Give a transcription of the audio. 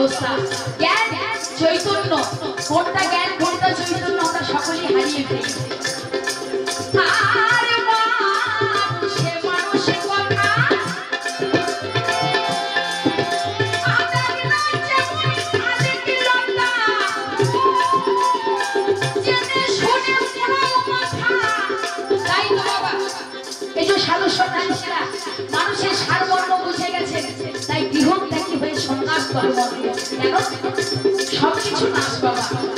অবস্থা। জ্ঞান চৈতন্য। কোনটা জ্ঞান কোনটা চৈতন্য আমরা সকলেই হারিয়ে ফেলি बाबा नाश बाबा सब कुछ नाश बाबा